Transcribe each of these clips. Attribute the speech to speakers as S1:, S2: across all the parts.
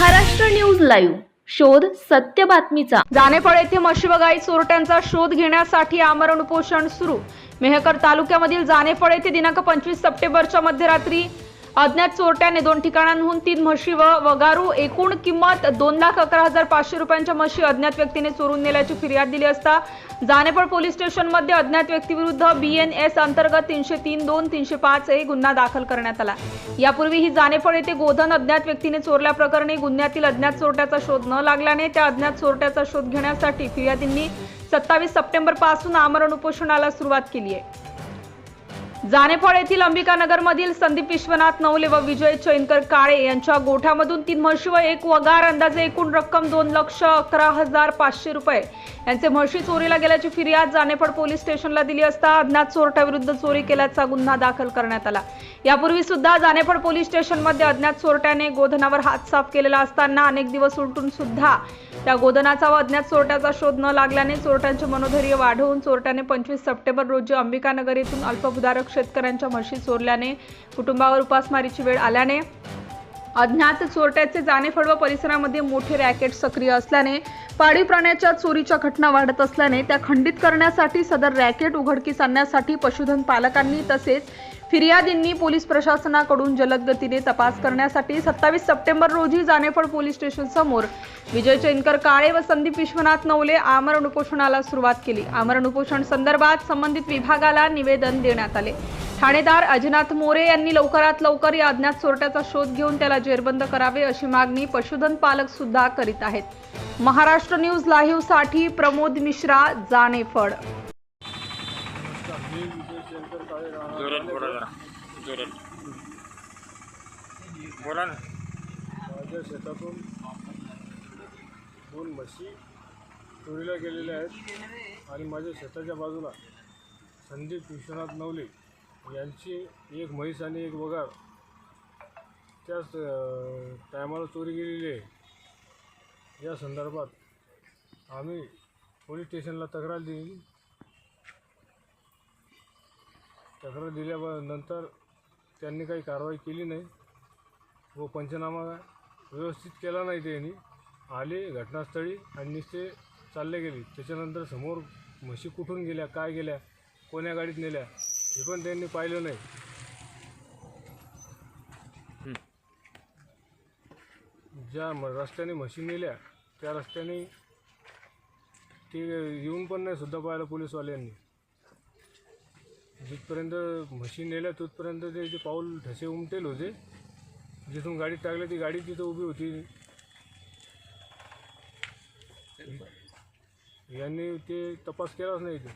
S1: Maharashtra news live. शोध सत्य बातमीचा.
S2: जानेफळ येथे म्हशीवगाई चोरट्यांचा शोध घेण्यासाठी आमरण उपोषण सुरू. मेहकर तालुक्यामधील जानेफळ येथे दिनांक पंचवीस सप्टेंबरच्या मध्यरात्री अज्ञात चोरट्याने दोन ठिकाणांहून तीन म्हशी व वगारू एकूण किंमत दोन लाख अकरा हजार पाचशे रुपयांच्या म्हशी अज्ञात व्यक्तीने चोरून नेल्याची फिर्याद दिली असता जानेफळ पोलीस स्टेशनमध्ये अज्ञात व्यक्तीविरुद्ध बी एन एस अंतर्गत तीनशे तीन दोन तीनशे पाच हे गुन्हा दाखल करण्यात आला. यापूर्वी ही जानेफळ येथे गोधन अज्ञात व्यक्तीने चोरल्याप्रकरणी गुन्ह्यातील अज्ञात चोरट्याचा शोध न लागल्याने त्या अज्ञात चोरट्याचा शोध घेण्यासाठी फिर्यादींनी सत्तावीस सप्टेंबरपासून आमरण उपोषणाला सुरुवात केली आहे. जानेफळ येथील अंबिकानगर मधील संदीप विश्वनाथ नवले व विजय चैनकर काळे यांच्या गोठ्यामधून तीन म्हशी व एक वगार अंदाजे एकूण रक्कम दोन लक्ष अकरा हजार पाचशे रुपये. यांचे म्हशी चोरीला गेल्याची फिर्याद जानेफळ पोलीस स्टेशनला दिली असता अज्ञात चोरट्याविरुद्ध चोरी केल्याचा गुन्हा दाखल करण्यात आला. यापूर्वी सुद्धा जानेफळ पोलीस स्टेशनमध्ये अज्ञात चोरट्याने गोधनावर हात साफ केलेला असताना अनेक दिवस उलटून सुद्धा त्या गोधनाचा व अज्ञात चोरट्याचा शोध न लागल्याने चोरट्यांचे मनोधैर्य वाढवून चोरट्याने पंचवीस सप्टेंबर रोजी अंबिकानगर येथून अल्पभूधारक शेतकऱ्यांच्या म्हशी चोरल्याने कुटुंबावर उपासमारीची वेळ आल्याने अज्ञात चोरट्याचे जाणेफळ व परिसरामध्ये मोठे रॅकेट सक्रिय असल्याने पाळीव प्राण्याच्या चोरीच्या घटना वाढत असल्याने त्या खंडित करण्यासाठी सदर रॅकेट उघडकीस आणण्यासाठी पशुधन पालकांनी तसेच फिर्यादींनी पोलीस प्रशासनाकडून जलद गतीने तपास करण्यासाठी सत्तावीस सप्टेंबर रोजी जानेफळ पोलीस स्टेशन समोर विजय चैनकर काळे व संदीप विश्वनाथ नवले आमरण उपोषणाला सुरुवात केली. आमरण उपोषण संदर्भात संबंधित विभागाला निवेदन देण्यात आले. ठाणेदार अजिनाथ मोरे यांनी लवकरात लवकर या अज्ञात चोरट्याचा शोध घेऊन त्याला जेरबंद करावे अशी मागणी पशुधन पालक सुद्धा करीत आहेत. महाराष्ट्र न्यूज लाईव्हसाठी प्रमोद मिश्रा जानेफळ.
S3: जोरात बोला जरा. जोरात बोला ना.
S4: माझ्या शेतातून दोन म्हशी चोरीला गेलेल्या आहेत आणि माझ्या शेताच्या बाजूला संदीप विश्वनाथ नवले यांची एक म्हैस आणि एक वगार त्याच टायमाला चोरी गेलेली आहे. या संदर्भात आम्ही पोलीस स्टेशनला तक्रार दिली तक्रार दिल्यानंतर त्यांनी काही कारवाई केली नाही व पंचनामा व्यवस्थित केला नाही त्यांनी. आले घटनास्थळी आणि नुसते चालले गेले. त्याच्यानंतर समोर म्हशी कुठून गेल्या काय गेल्या कोण्या गाडीत नेल्या हे पण त्यांनी पाहिलं नाही. ज्या म रस्त्याने म्हशी नेल्या त्या रस्त्याने ते येऊन पण नाही सुद्धा पाहिलं पोलीसवाल्यांनी. जिथपर्यंत म्हशी नेल्या तिथपर्यंत त्याचे पाऊल ठसे उमटेल होते जिथून गाडीत टाकले ती गाडी तिथं उभी होती. यांनी ते तपास केलाच नाही ते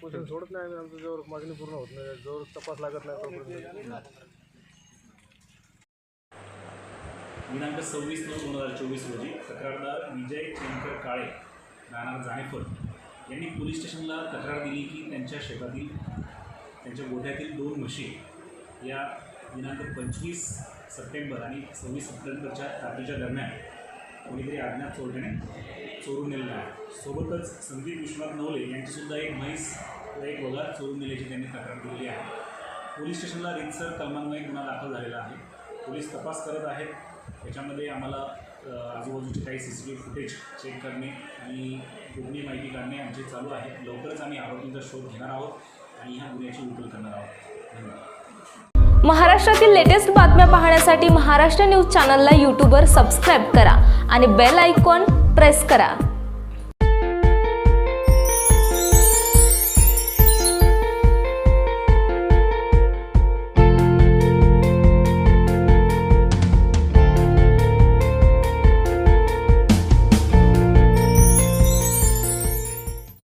S4: पोषण सोडत नाही आम्ही आमचं जवळ मागणी पूर्ण होत नाही. जवळ तपास लागत नाही तोपर्यंत.
S5: दिनांक सव्वीस नऊ दोन हजार चोवीस रोजी तक्रारदार विजय चंकर काळे राहणार जाणेफळ यांनी पोलीस स्टेशनला तक्रार दिली की त्यांच्या शेतातील त्यांच्या गोठ्यातील दोन म्हशी या दिनांक पंचवीस सप्टेंबर आणि सव्वीस सप्टेंबरच्या रात्रीच्या दरम्यान कोणीतरी अज्ञात चोरट्याने चोरून नेलेलं आहे. सोबतच संदीप विश्वनाथ नवले यांचीसुद्धा एक म्हैस व एक वगार चोरून नेल्याची त्यांनी तक्रार दिलेली आहे. पोलीस स्टेशनला रितसर कलमान्वये गुन्हा दाखल झालेला आहे. पोलीस तपास करत आहेत. त्याच्यामध्ये आम्हाला आजूबाजूचे काही C C T V footage check करणे आणि गोपनीय माहिती काढणे आमचे चालू आहे. लवकरच आम्ही आरोपींचा शोध घेणार आहोत आणि ह्या गुन्ह्याची उकल करणार आहोत. धन्यवाद.
S1: महाराष्ट्रातील लेटेस्ट बातम्या पाहण्यासाठी महाराष्ट्र न्यूज चॅनलला यूट्यूबवर सबस्क्राईब करा आणि बेल आयकॉन प्रेस करा.